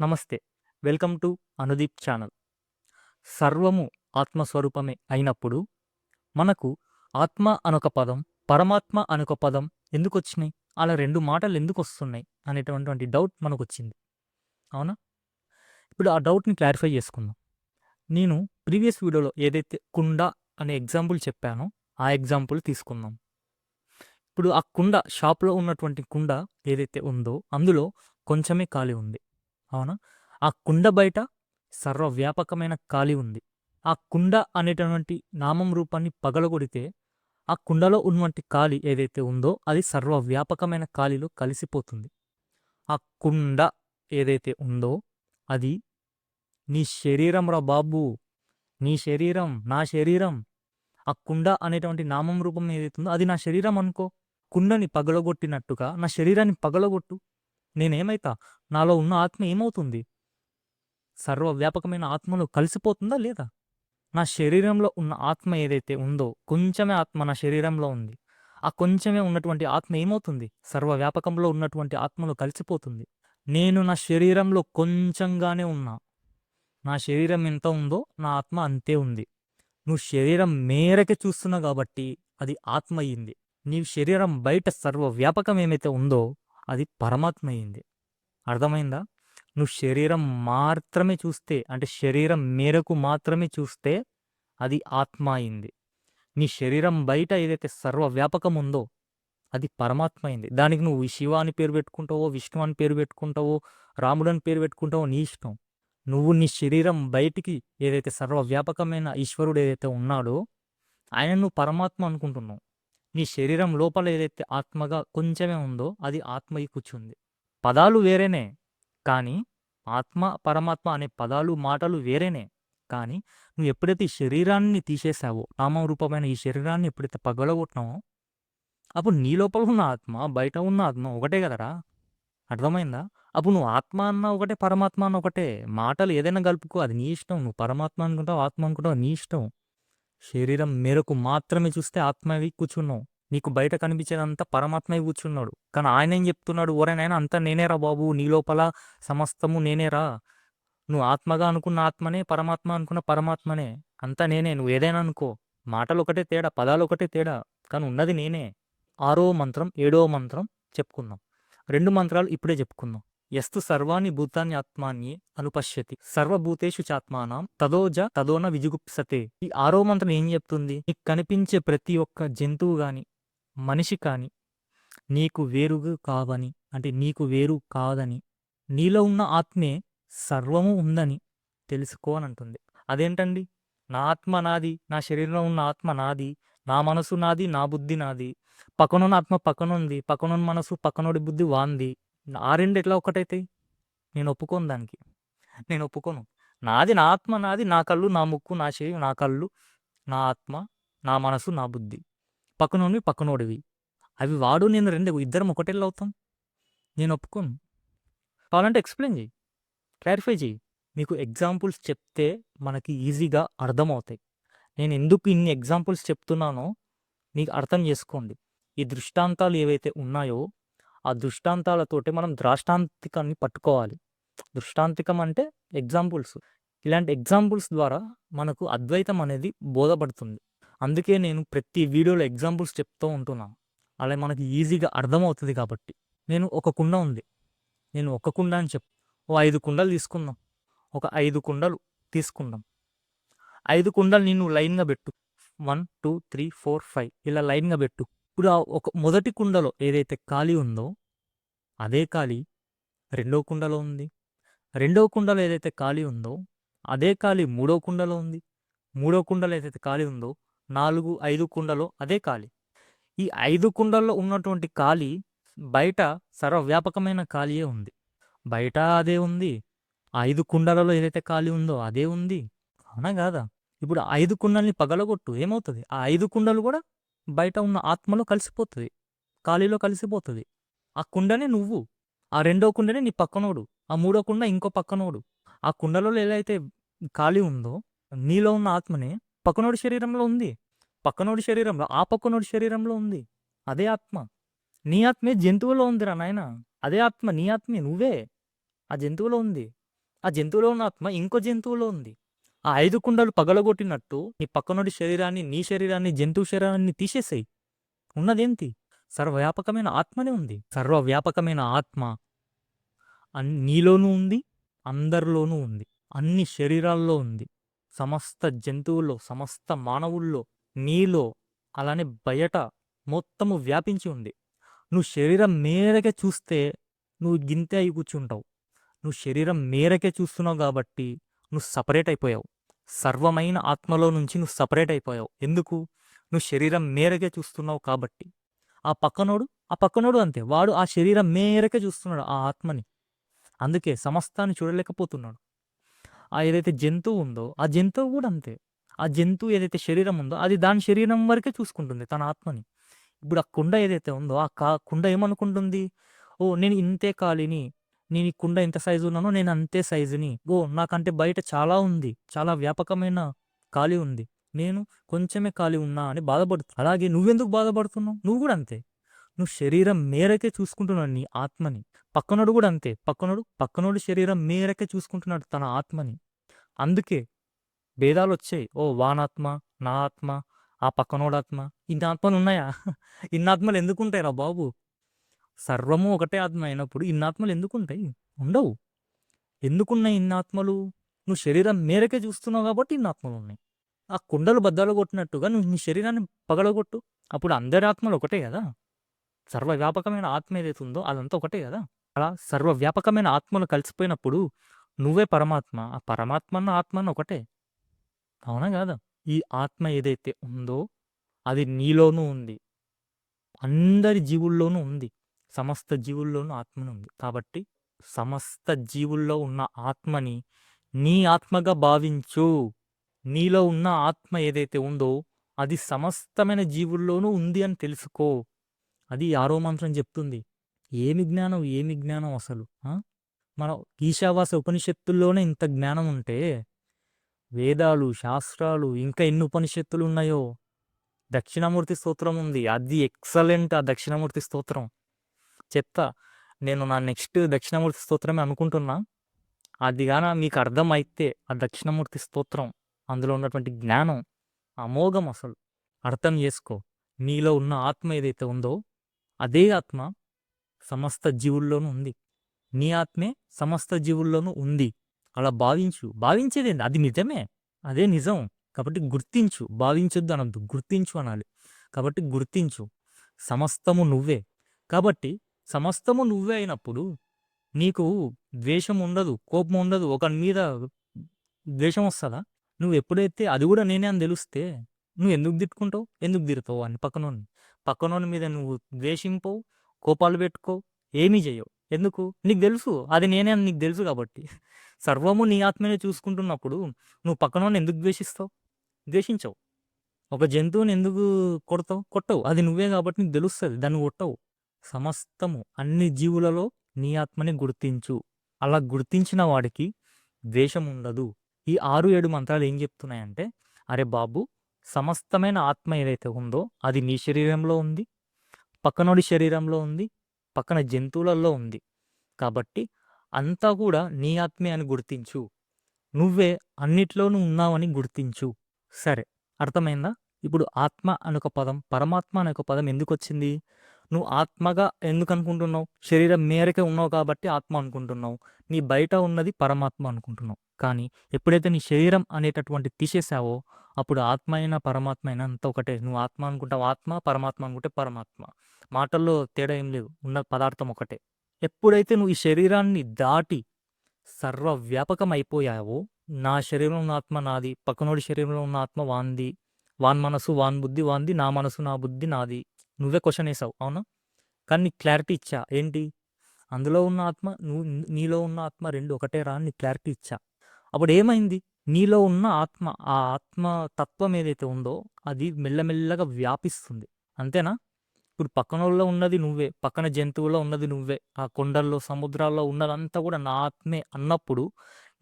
నమస్తే welcome to Anudeep channel. సర్వము ఆత్మస్వరూపమే అయినప్పుడు మనకు ఆత్మ అనొక పదం పరమాత్మ అనొక పదం ఎందుకు వచ్చినాయి అలా రెండు మాటలు ఎందుకు వస్తున్నాయి అనేటటువంటి డౌట్ మనకు వచ్చింది అవునా? ఇప్పుడు ఆ డౌట్ని క్లారిఫై చేసుకుందాం. నేను ప్రీవియస్ వీడియోలో ఏదైతే కుండ అనే ఎగ్జాంపుల్ చెప్పానో ఆ ఎగ్జాంపుల్ తీసుకుందాం. ఇప్పుడు ఆ కుండ షాప్లో ఉన్నటువంటి కుండ ఏదైతే ఉందో అందులో కొంచెమే ఖాళీ ఉంది. అవునా? ఆ కుండ బయట సర్వవ్యాపకమైన ఖాళీ ఉంది. ఆ కుండ అనేటటువంటి నామం రూపాన్ని పగలగొడితే ఆ కుండలో ఉన్నటువంటి ఖాళీ ఏదైతే ఉందో అది సర్వవ్యాపకమైన ఖాళీలో కలిసిపోతుంది. ఆ కుండ ఏదైతే ఉందో అది నీ శరీరం రా బాబు! నీ శరీరం నా శరీరం! ఆ కుండ అనేటువంటి నామం రూపం ఏదైతే ఉందో అది నా శరీరం అనుకో. కుండని పగలగొట్టినట్టుగా నా శరీరాన్ని పగలగొట్టు. నేనేమైతా? నాలో ఉన్న ఆత్మ ఏమవుతుంది? సర్వవ్యాపకమైన ఆత్మలో కలిసిపోతుందా లేదా? నా శరీరంలో ఉన్న ఆత్మ ఏదైతే ఉందో కొంచెమే ఆత్మ నా శరీరంలో ఉంది. ఆ కొంచెమే ఉన్నటువంటి ఆత్మ ఏమవుతుంది? సర్వవ్యాపకంలో ఉన్నటువంటి ఆత్మలో కలిసిపోతుంది. నేను నా శరీరంలో కొంచెంగానే ఉన్నా. నా శరీరం ఎంత ఉందో నా ఆత్మ అంతే ఉంది. నువ్వు శరీరం మేరకే చూస్తున్నావు కాబట్టి అది ఆత్మ అయ్యింది నీ శరీరం బయట సర్వవ్యాపకం ఏమైతే ఉందో అది పరమాత్మ అయింది అర్థమైందా? నువ్వు శరీరం మాత్రమే చూస్తే అంటే శరీరం మేరకు మాత్రమే చూస్తే అది ఆత్మ అయింది నీ శరీరం బయట ఏదైతే సర్వవ్యాపకం ఉందో అది పరమాత్మ అయింది దానికి నువ్వు శివ అని పేరు పెట్టుకుంటావో విష్ణు అని పేరు పెట్టుకుంటావో రాముడు అని పేరు పెట్టుకుంటావో నీ ఇష్టం. నువ్వు నీ శరీరం బయటికి ఏదైతే సర్వవ్యాపకమైన ఈశ్వరుడు ఏదైతే ఉన్నాడో ఆయన నువ్వు పరమాత్మ అనుకుంటున్నావు. నీ శరీరం లోపల ఏదైతే ఆత్మగా కొంచెమే ఉందో అది ఆత్మయి కూర్చుంది. పదాలు వేరేనే కానీ ఆత్మ పరమాత్మ అనే పదాలు మాటలు వేరేనే కానీ నువ్వు ఎప్పుడైతే ఈ శరీరాన్ని తీసేసావో నామం రూపమైన ఈ శరీరాన్ని ఎప్పుడైతే పగలగొట్టినావో అప్పుడు నీ లోపల ఉన్న ఆత్మ బయట ఉన్న ఆత్మ ఒకటే కదరా? అర్థమైందా? అప్పుడు నువ్వు ఆత్మ అన్న ఒకటే పరమాత్మ అన్న ఒకటే మాటలు ఏదైనా కలుపుకో అది నీ ఇష్టం. నువ్వు పరమాత్మ అనుకుంటావు ఆత్మ అనుకుంటావు నీ ఇష్టం. శరీరం మేరకు మాత్రమే చూస్తే ఆత్మవి కూర్చున్నావు. నీకు బయట కనిపించేదంతా పరమాత్మవి కూర్చున్నాడు. కానీ ఆయన ఏం చెప్తున్నాడు? ఓరైనా అంతా నేనేరా బాబు. నీ లోపల సమస్తము నేనేరా నువ్వు ఆత్మగా అనుకున్న ఆత్మనే పరమాత్మ అనుకున్న పరమాత్మనే. అంతా నేనే. నువ్వు ఏదైనా అనుకో. మాటలు ఒకటే తేడా పదాలు ఒకటే తేడా. కానీ ఉన్నది నేనే. ఆరో మంత్రం ఏడో మంత్రం చెప్పుకుందాం. రెండు మంత్రాలు ఇప్పుడే చెప్పుకుందాం. యస్తు సర్వాణి భూతాన్ని ఆత్మాన్ని అనుపశ్యతి. సర్వభూతేషు చాత్మానం తదోజ తదోన విజుగుప్సతే. ఈ ఆరో మంత్రం ఏం చెప్తుంది? నీకు కనిపించే ప్రతి ఒక్క జంతువు గాని మనిషి కాని నీకు వేరుగా కావని అంటే నీకు వేరు కాదని నీలో ఉన్న ఆత్మే సర్వము ఉందని తెలుసుకో అని అంటుంది. అదేంటండి? నా ఆత్మ నాది నా శరీరంలో ఉన్న ఆత్మ నాది నా మనసు నాది నా బుద్ధి నాది. పక్కనున్న ఆత్మ పక్కనుంది పక్కనున్న మనసు పక్కనోడి బుద్ధి వాంది. ఆ రెండు ఎట్లా ఒకటైతాయి. నేను ఒప్పుకోను దానికి. నేను ఒప్పుకోను. నాది నా ఆత్మ నాది నా కళ్ళు నా ముక్కు నా చెవి నా కళ్ళు నా ఆత్మ నా మనసు నా బుద్ధి. పక్కనోడివి పక్కనోడివి. అవి వాడు నేను రెండు ఇద్దరం ఒకటేళ్ళు అవుతాం. నేను ఒప్పుకోను. కావాలంటే ఎక్స్ప్లెయిన్ చేయి క్లారిఫై చేయి మీకు ఎగ్జాంపుల్స్ చెప్తే మనకి ఈజీగా అర్థమవుతాయి. నేను ఎందుకు ఇన్ని ఎగ్జాంపుల్స్ చెప్తున్నానో మీకు అర్థం చేసుకోండి. ఈ దృష్టాంతాలు ఏవైతే ఉన్నాయో ఆ దృష్టాంతాలతోటి మనం ద్రాష్టాంతికాన్ని పట్టుకోవాలి. దృష్టాంతికం అంటే ఎగ్జాంపుల్స్. ఇలాంటి ఎగ్జాంపుల్స్ ద్వారా మనకు అద్వైతం అనేది బోధపడుతుంది. అందుకే నేను ప్రతి వీడియోలో ఎగ్జాంపుల్స్ చెప్తూ ఉంటున్నాను అలా మనకి ఈజీగా అర్థమవుతుంది కాబట్టి. నేను ఒక కుండ ఉంది. నేను ఒక కుండ అని చెప్పు ఓ ఐదు కుండలు తీసుకుందాం. ఒక ఐదు కుండలు తీసుకుందాం. ఐదు కుండలు నేను లైన్గా పెట్టు. One two three four five ఇలా లైన్గా పెట్టు. ఇప్పుడు ఆ ఒక మొదటి కుండలో ఏదైతే ఖాళీ ఉందో అదే ఖాళీ రెండో కుండలో ఉంది. రెండో కుండలో ఏదైతే ఖాళీ ఉందో అదే ఖాళీ మూడో కుండలో ఉంది. మూడో కుండలో ఏదైతే ఖాళీ ఉందో నాలుగు ఐదు కుండలో అదే ఖాళీ. ఈ ఐదు కుండల్లో ఉన్నటువంటి ఖాళీ బయట సర్వవ్యాపకమైన ఖాళీయే ఉంది. బయట అదే ఉంది. ఐదు కుండలలో ఏదైతే ఖాళీ ఉందో అదే ఉంది. అవునా కాదా? ఇప్పుడు ఐదు కుండల్ని పగలగొట్టు ఏమవుతుంది? ఆ ఐదు కుండలు కూడా బయట ఉన్న ఆత్మలో కలిసిపోతుంది. ఖాళీలో కలిసిపోతుంది. ఆ కుండనే నువ్వు. ఆ రెండో కుండనే నీ పక్కనోడు. ఆ మూడో కుండ ఇంకో పక్కనోడు. ఆ కుండలలో ఏదైతే ఖాళీ ఉందో నీలో ఉన్న ఆత్మనే పక్కనోడి శరీరంలో ఉంది. పక్కనోడి శరీరంలో ఆ పక్కనోడి శరీరంలో ఉంది. అదే ఆత్మ. నీ ఆత్మే జంతువులో ఉందిరా నాయన. అదే ఆత్మ నీ ఆత్మే నువ్వే. ఆ జంతువులో ఉంది. ఆ జంతువులో ఉన్న ఆత్మ ఇంకో జంతువులో ఉంది. ఆ ఐదు కుండలు పగలగొట్టినట్టు నీ పక్కనోడి శరీరాన్ని నీ శరీరాన్ని జంతువు శరీరాన్ని తీసేసేయి. ఉన్నదేంటి? సర్వవ్యాపకమైన ఆత్మనే ఉంది. సర్వవ్యాపకమైన ఆత్మ నీలోనూ ఉంది అందరిలోనూ ఉంది అన్ని శరీరాల్లో ఉంది. సమస్త జంతువుల్లో సమస్త మానవుల్లో నీలో అలానే బయట మొత్తము వ్యాపించి ఉంది. నువ్వు శరీరం మేరకే చూస్తే నువ్వు గింతే అయి కూర్చుంటావు. నువ్వు శరీరం మేరకే చూస్తున్నావు కాబట్టి నువ్వు సపరేట్ అయిపోయావు. సర్వమైన ఆత్మలో నుంచి నువ్వు సపరేట్ అయిపోయావు. ఎందుకు? నువ్వు శరీరం మేరకే చూస్తున్నావు కాబట్టి. ఆ పక్కనోడు ఆ పక్కనోడు అంతే. వాడు ఆ శరీరం మేరకే చూస్తున్నాడు ఆ ఆత్మని. అందుకే సమస్తాన్ని చూడలేకపోతున్నాడు. ఆ ఏదైతే జంతువు ఉందో ఆ జంతువు కూడా అంతే. ఆ జంతువు ఏదైతే శరీరం ఉందో అది దాని శరీరం వరకే చూసుకుంటుంది తన ఆత్మని. ఇప్పుడు ఆ కుండ ఏదైతే ఉందో ఆ కా కుండ ఏమనుకుంటుంది? ఓ నేను ఇంతే కాలిని నేను ఈ కుండ ఎంత సైజు ఉన్నానో నేను అంతే సైజుని. ఓ నాకంటే బయట చాలా ఉంది. చాలా వ్యాపకమైన ఖాళీ ఉంది. నేను కొంచెమే ఖాళీ ఉన్నా అని బాధపడుతు. అలాగే నువ్వెందుకు బాధపడుతున్నావు? నువ్వు కూడా అంతే. నువ్వు శరీరం మేరకే చూసుకుంటున్నాను నీ ఆత్మని. పక్కనోడు కూడా అంతే. పక్కనోడు పక్కనోడు శరీరం మేరకే చూసుకుంటున్నాడు తన ఆత్మని. అందుకే భేదాలు వచ్చాయి ఓ వానాత్మ నా ఆత్మ ఆ పక్కనోడాత్మ. ఇన్ని ఆత్మలు ఉన్నాయా ఇన్ని ఆత్మలు ఎందుకు ఉంటాయిరా బాబు? సర్వము ఒకటే ఆత్మ అయినప్పుడు ఇన్ని ఆత్మలు ఎందుకు ఉంటాయి ఉండవు. ఎందుకున్నాయి ఇన్ని ఆత్మలు నువ్వు శరీరం మేరకే చూస్తున్నావు కాబట్టి ఇన్ని ఆత్మలు ఉన్నాయి. ఆ కుండలు బద్దలు కొట్టినట్టుగా నువ్వు నీ శరీరాన్ని పగలగొట్టు. అప్పుడు అందరి ఆత్మలు ఒకటే కదా? సర్వవ్యాపకమైన ఆత్మ ఏదైతే ఉందో అదంతా ఒకటే కదా? అలా సర్వవ్యాపకమైన ఆత్మలు కలిసిపోయినప్పుడు నువ్వే పరమాత్మ. ఆ పరమాత్మ అన్న ఆత్మ ఒకటే. అవునా కాదా? ఈ ఆత్మ ఏదైతే ఉందో అది నీలోనూ ఉంది. అందరి జీవుల్లోనూ ఉంది. సమస్త జీవుల్లోనూ ఆత్మను ఉంది. కాబట్టి సమస్త జీవుల్లో ఉన్న ఆత్మని నీ ఆత్మగా భావించు. నీలో ఉన్న ఆత్మ ఏదైతే ఉందో అది సమస్తమైన జీవుల్లోనూ ఉంది అని తెలుసుకో. అది ఆరో మంత్రం చెప్తుంది. ఏమి జ్ఞానం? ఏమి జ్ఞానం అసలు? మన ఈశావాస ఉపనిషత్తుల్లోనే ఇంత జ్ఞానం ఉంటే వేదాలు శాస్త్రాలు ఇంకా ఎన్ని ఉపనిషత్తులు ఉన్నాయో? దక్షిణామూర్తి స్తోత్రం ఉంది. అది ఎక్సలెంట్ ఆ దక్షిణామూర్తి స్తోత్రం. చెప్తా నేను నా నెక్స్ట్ దక్షిణామూర్తి స్తోత్రమే అనుకుంటున్నా. అది గాన మీకు అర్థమైతే ఆ దక్షిణామూర్తి స్తోత్రం అందులో ఉన్నటువంటి జ్ఞానం అమోఘం అసలు అర్థం చేసుకో. నీలో ఉన్న ఆత్మ ఏదైతే ఉందో అదే ఆత్మ సమస్త జీవుల్లోనూ ఉంది. నీ ఆత్మే సమస్త జీవుల్లోనూ ఉంది. అలా భావించు. భావించేది ఏంది? అది నిజమే. అదే నిజం. కాబట్టి గుర్తించు. భావించొద్దు అనొద్దు. గుర్తించు అనాలి. కాబట్టి గుర్తించు. సమస్తము నువ్వే. కాబట్టి సమస్తము నువ్వే అయినప్పుడు నీకు ద్వేషం ఉండదు కోపం ఉండదు ఒకరి మీద ద్వేషం వస్తుందా నువ్వు ఎప్పుడైతే అది కూడా నేనే అని తెలిస్తే నువ్వు ఎందుకు తిట్టుకుంటావు? ఎందుకు తిరుతావు అని పక్కనోని పక్కనోని మీద నువ్వు ద్వేషింపవు కోపాలు పెట్టుకో ఏమీ చేయవు ఎందుకు? నీకు తెలుసు అది నేనే అని నీకు తెలుసు కాబట్టి. సర్వము నీ ఆత్మనే చూసుకుంటున్నప్పుడు నువ్వు పక్కనోని ఎందుకు ద్వేషిస్తావు? ద్వేషించవు. ఒక జంతువుని ఎందుకు కొడతావు? కొట్టవు. అది నువ్వే కాబట్టి నీకు తెలుస్తుంది దాన్ని కొట్టవు. సమస్తము అన్ని జీవులలో నీ ఆత్మని గుర్తించు. అలా గుర్తించిన వాడికి ద్వేషం ఉండదు ఈ ఆరు ఏడు మంత్రాలు ఏం చెప్తున్నాయంటే అరే బాబు సమస్తమైన ఆత్మ ఏదైతే ఉందో అది నీ శరీరంలో ఉంది పక్కనోడి శరీరంలో ఉంది పక్కన జంతువులలో ఉంది. కాబట్టి అంతా కూడా నీ ఆత్మే అని గుర్తించు. నువ్వే అన్నిట్లోనూ ఉన్నావని గుర్తించు. సరే అర్థమైందా? ఇప్పుడు ఆత్మ అనొక పదం పరమాత్మ అనే ఒక పదం ఎందుకు వచ్చింది నువ్వు ఆత్మగా ఎందుకు అనుకుంటున్నావు శరీరం మేరకే ఉన్నావు కాబట్టి ఆత్మ అనుకుంటున్నావు. నీ బయట ఉన్నది పరమాత్మ అనుకుంటున్నావు. కానీ ఎప్పుడైతే నీ శరీరం అనేటటువంటి తీసేసావో అప్పుడు ఆత్మ అయినా పరమాత్మ అయినా అంత ఒకటే. నువ్వు ఆత్మ అనుకుంటావు ఆత్మ పరమాత్మ అనుకుంటే పరమాత్మ. మాటల్లో తేడా ఏం లేదు. ఉన్న పదార్థం ఒకటే. ఎప్పుడైతే నువ్వు ఈ శరీరాన్ని దాటి సర్వవ్యాపకం అయిపోయావో నా శరీరంలో ఉన్న ఆత్మ నాది పక్కనోడి శరీరంలో ఉన్న ఆత్మ వాంది. వాన్ మనసు వాన్ బుద్ధి వాంది నా మనసు నా బుద్ధి నాది. నువ్వే క్వశ్చన్ వేసావు అవునా? కానీ నీకు క్లారిటీ ఇచ్చా? ఏంటి? అందులో ఉన్న ఆత్మ నువ్వు నీలో ఉన్న ఆత్మ రెండు ఒకటే రా నీకు క్లారిటీ ఇచ్చా? అప్పుడు ఏమైంది? నీలో ఉన్న ఆత్మ ఆ ఆత్మ తత్వం ఏదైతే ఉందో అది మెల్లమెల్లగా వ్యాపిస్తుంది. అంతేనా? ఇప్పుడు పక్కనోళ్ళలో ఉన్నది నువ్వే పక్కన జంతువులో ఉన్నది నువ్వే ఆ కొండల్లో సముద్రాల్లో ఉన్నదంతా కూడా నా ఆత్మే అన్నప్పుడు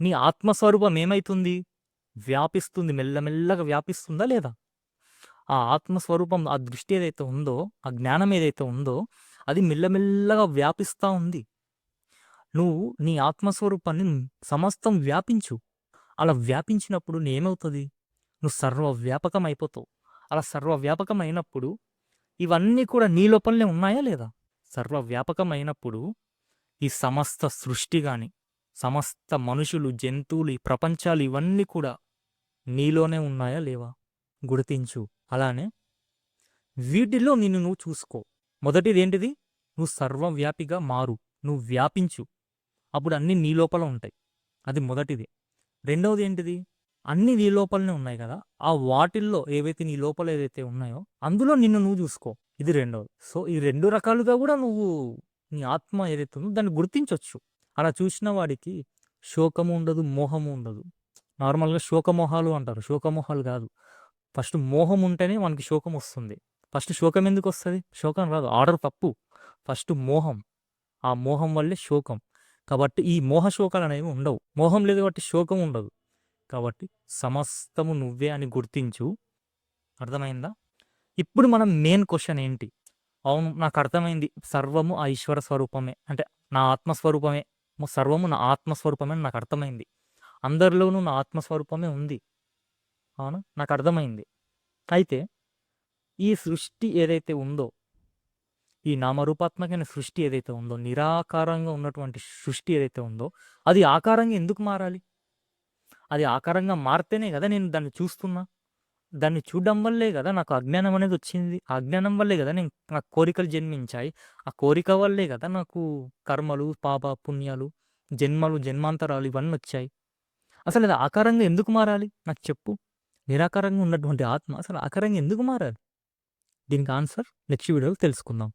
నీ ఆత్మస్వరూపం ఏమైతుంది? వ్యాపిస్తుంది మెల్లమెల్లగా వ్యాపిస్తుందా లేదా? ఆ ఆత్మస్వరూపం ఆ దృష్టి ఏదైతే ఉందో ఆ జ్ఞానం ఏదైతే ఉందో అది మెల్లమెల్లగా వ్యాపిస్తూ ఉంది. నువ్వు నీ ఆత్మస్వరూపాన్ని సమస్తం వ్యాపించు. అలా వ్యాపించినప్పుడు నేమవుతుంది నువ్వు సర్వవ్యాపకం అయిపోతావు. అలా సర్వవ్యాపకం అయినప్పుడు ఇవన్నీ కూడా నీ లోపలనే ఉన్నాయా లేదా? సర్వవ్యాపకం అయినప్పుడు ఈ సమస్త సృష్టి కానీ సమస్త మనుషులు జంతువులు ఈ ప్రపంచాలు ఇవన్నీ కూడా నీలోనే ఉన్నాయా లేవా? గుర్తించు. అలానే వీటిలో నిన్ను నువ్వు చూసుకో. మొదటిది ఏంటిది నువ్వు సర్వవ్యాపిగా మారు. నువ్వు వ్యాపించు. అప్పుడు అన్నీ నీ లోపల ఉంటాయి. అది మొదటిది. రెండవది ఏంటిది అన్నీ నీ లోపలనే ఉన్నాయి కదా. ఆ వాటిల్లో ఏవైతే నీ లోపల ఏదైతే ఉన్నాయో అందులో నిన్ను నువ్వు చూసుకో. ఇది రెండవది. సో ఈ రెండు రకాలుగా కూడా నువ్వు నీ ఆత్మ ఏదైతే ఉందో దాన్ని గుర్తించవచ్చు అలా చూసిన వాడికి శోకము ఉండదు మోహము ఉండదు. నార్మల్గా శోకమోహాలు అంటారు. శోకమోహాలు కాదు. ఫస్ట్ మోహం ఉంటేనే మనకి శోకం వస్తుంది. ఫస్ట్ శోకం ఎందుకు వస్తుంది శోకం రాదు. ఆర్డర్ తప్పు. ఫస్ట్ మోహం. ఆ మోహం వల్లే శోకం. కాబట్టి ఈ మోహ శోకాలు అనేవి ఉండవు. మోహం లేదు కాబట్టి శోకం ఉండదు. కాబట్టి సమస్తము నువ్వే అని గుర్తించు. అర్థమైందా? ఇప్పుడు మనం మెయిన్ క్వశ్చన్ ఏంటి? అవును నాకు అర్థమైంది. సర్వము ఆ ఈశ్వర స్వరూపమే. అంటే నా ఆత్మస్వరూపమే. సర్వము నా ఆత్మస్వరూపమే అని నాకు అర్థమైంది. అందరిలోనూ నా ఆత్మస్వరూపమే ఉంది. అవునా? నాకు అర్థమైంది. అయితే ఈ సృష్టి ఏదైతే ఉందో ఈ నామరూపాత్మకమైన సృష్టి ఏదైతే ఉందో నిరాకారంగా ఉన్నటువంటి సృష్టి ఏదైతే ఉందో అది ఆకారంగా ఎందుకు మారాలి? అది ఆకారంగా మారితేనే కదా నేను దాన్ని చూస్తున్నా. దాన్ని చూడడం వల్లే కదా నాకు అజ్ఞానం అనేది వచ్చింది. ఆ అజ్ఞానం వల్లే కదా నేను నా కోరికలు జన్మించాయి. ఆ కోరిక వల్లే కదా నాకు కర్మలు పాప పుణ్యాలు జన్మలు జన్మాంతరాలు ఇవన్నీ వచ్చాయి. అసలు అది ఆకారంగా ఎందుకు మారాలి? నాకు చెప్పు. నిరాకారంగా ఉన్నటువంటి ఆత్మ అసలు ఆకారంగా ఎందుకు మారాలి దీనికి ఆన్సర్ నెక్స్ట్ వీడియోలో తెలుసుకుందాం.